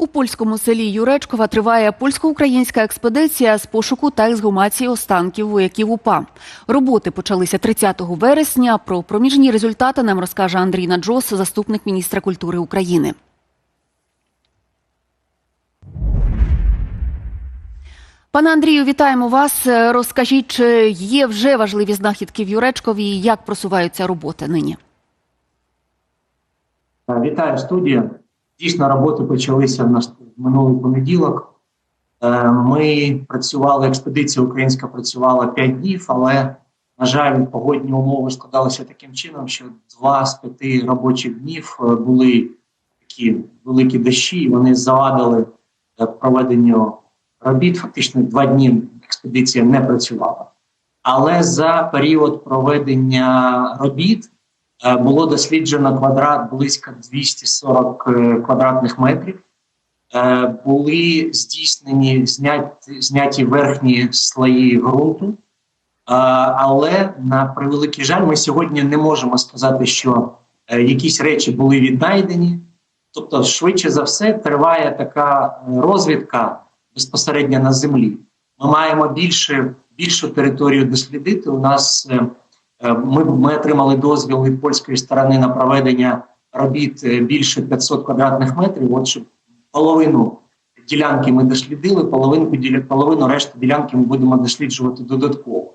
У польському селі Юречкова триває польсько-українська експедиція з пошуку та ексгумації останків вояків УПА. Роботи почалися 30 вересня. Про проміжні результати нам розкаже Андрій Наджос, заступник міністра культури України. Пане Андрію, вітаємо вас. Е, Розкажіть, чи є вже важливі знахідки в Юречкові і як просуваються роботи нині? Вітаю студія. Дійсно, роботи почалися в нас в минулий понеділок. Е, Ми працювали, експедиція українська працювала 5 днів, але, на жаль, погодні умови складалися таким чином, що два з п'яти робочих днів е, були такі великі дощі, і вони завадили е, проведенню робіт. Фактично два дні експедиція не працювала. Але за період проведення робіт було досліджено квадрат близько 240 е, квадратних метрів. Е, Були здійснені зняті, зняті верхні слої ґрунту, Е, але на превеликий жаль, ми сьогодні не можемо сказати, що е, якісь речі були віднайдені. Тобто, швидше за все, триває така е, розвідка безпосередньо на землі. Ми маємо більше, більшу територію дослідити. У нас е, Е, Ми, ми отримали дозвіл від польської сторони на проведення робіт е, більше 500 квадратних метрів. От щоб половину ділянки ми дослідили, половинку половину решти ділянки ми будемо досліджувати додатково.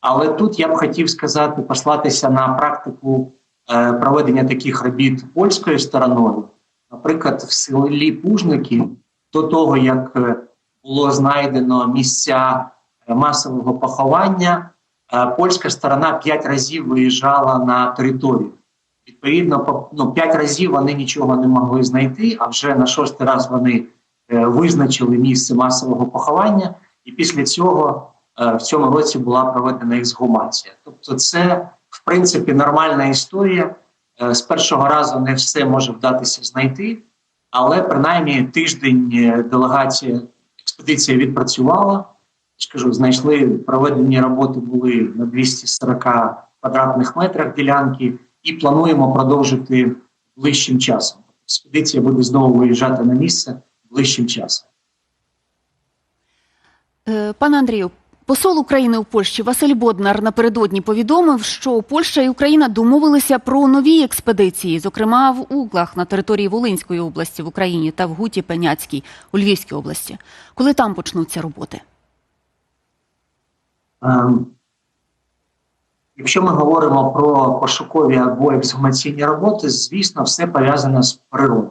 Але тут я б хотів сказати, послатися на практику е, проведення таких робіт польською стороною. Наприклад, в селі Пужники до того, як е, було знайдено місця е, масового поховання. Е, Польська сторона п'ять разів виїжджала на територію. Відповідно, по- ну, п'ять разів вони нічого не могли знайти, а вже на шостий раз вони е, визначили місце масового поховання, і після цього е, в цьому році була проведена ексгумація. Тобто, це в принципі нормальна історія. З першого разу не все може вдатися знайти, але принаймні тиждень делегація експедиція відпрацювала скажу, знайшли проведені роботи були на 240 квадратних метрах ділянки, і плануємо продовжити ближчим часом. Експедиція буде знову виїжджати на місце ближчим часом. Е, Пане Андрію, посол України у Польщі Василь Боднар напередодні повідомив, що Польща і Україна домовилися про нові експедиції, зокрема в Углах на території Волинської області в Україні та в Гуті Пеняцькій у Львівській області. Коли там почнуться роботи? Ем, Якщо ми говоримо про пошукові або ексгумаційні роботи, звісно, все пов'язане з природою.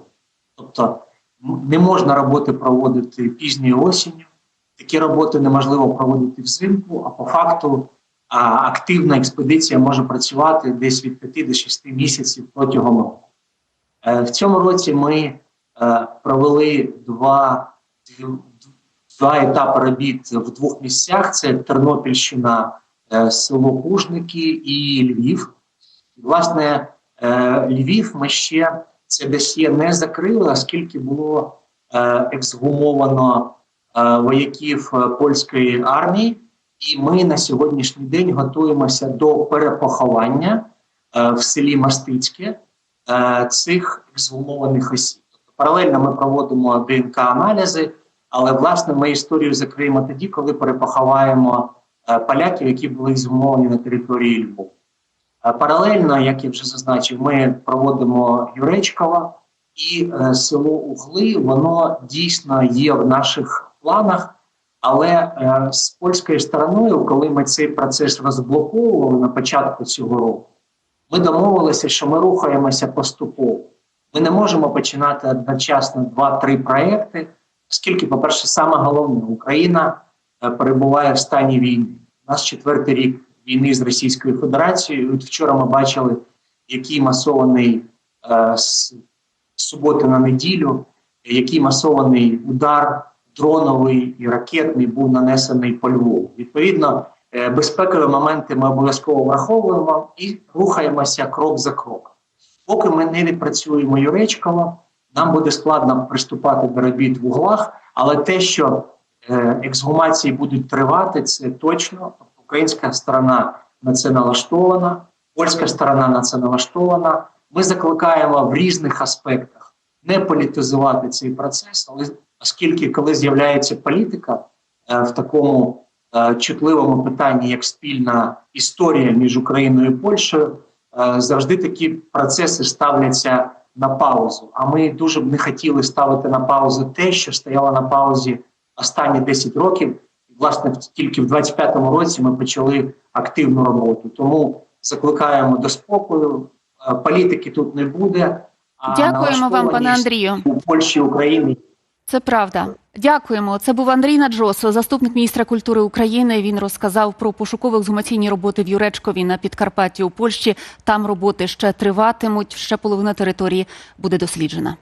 Тобто не можна роботи проводити пізньою осінню, такі роботи неможливо проводити взимку, а по факту активна експедиція може працювати десь від 5 до 6 місяців протягом року. Е, В цьому році ми е, провели два, два етапи робіт в двох місцях: це Тернопільщина, е, село Пужники і Львів. Власне, е, Львів ми ще це досьє не закрили, оскільки було е, ексгумовано вояків польської армії, і ми на сьогоднішній день готуємося до перепоховання в селі Мастицьке цих ексгумованих осіб. Тобто паралельно ми проводимо ДНК-аналізи, але власне ми історію закриємо тоді, коли перепоховаємо е, поляків, які були ексгумовані на території Львова. Е, Паралельно, як я вже зазначив, ми проводимо Юречкова і е, село Угли. Воно дійсно є в наших планах. Але з польською стороною, коли ми цей процес розблоковували на початку цього року, ми домовилися, що ми рухаємося поступово. Ми не можемо починати одночасно два-три проекти, оскільки, по-перше, саме головне, Україна е, перебуває в стані війни. У нас четвертий рік війни з Російською Федерацією. От вчора ми бачили, який масований е, з суботи на неділю, який масований удар дроновий і ракетний був нанесений по Львову. Відповідно, е, безпекові моменти ми обов'язково враховуємо і рухаємося крок за кроком. Поки ми не відпрацюємо Юречкова, нам буде складно приступати до робіт в углах, але те, що е, ексгумації будуть тривати, це точно. Українська сторона на це налаштована, польська сторона на це налаштована. Ми закликаємо в різних аспектах не політизувати цей процес, але оскільки коли з'являється політика е, в такому е, чутливому питанні, як спільна історія між Україною і Польщею, завжди такі процеси ставляться на паузу. А ми дуже б не хотіли ставити на паузу те, що стояло на паузі останні 10 років. І, власне, тільки в 25-му році ми почали активну роботу. Тому закликаємо до спокою. Е, Політики тут не буде. а Дякуємо вам, пане Андрію. у Польщі України. Це правда. Дякуємо. Це був Андрій Наджосо, заступник міністра культури України. Він розказав про пошуково екзумаційні роботи в Юречкові на Підкарпатті у Польщі. Там роботи ще триватимуть. Ще половина території буде досліджена.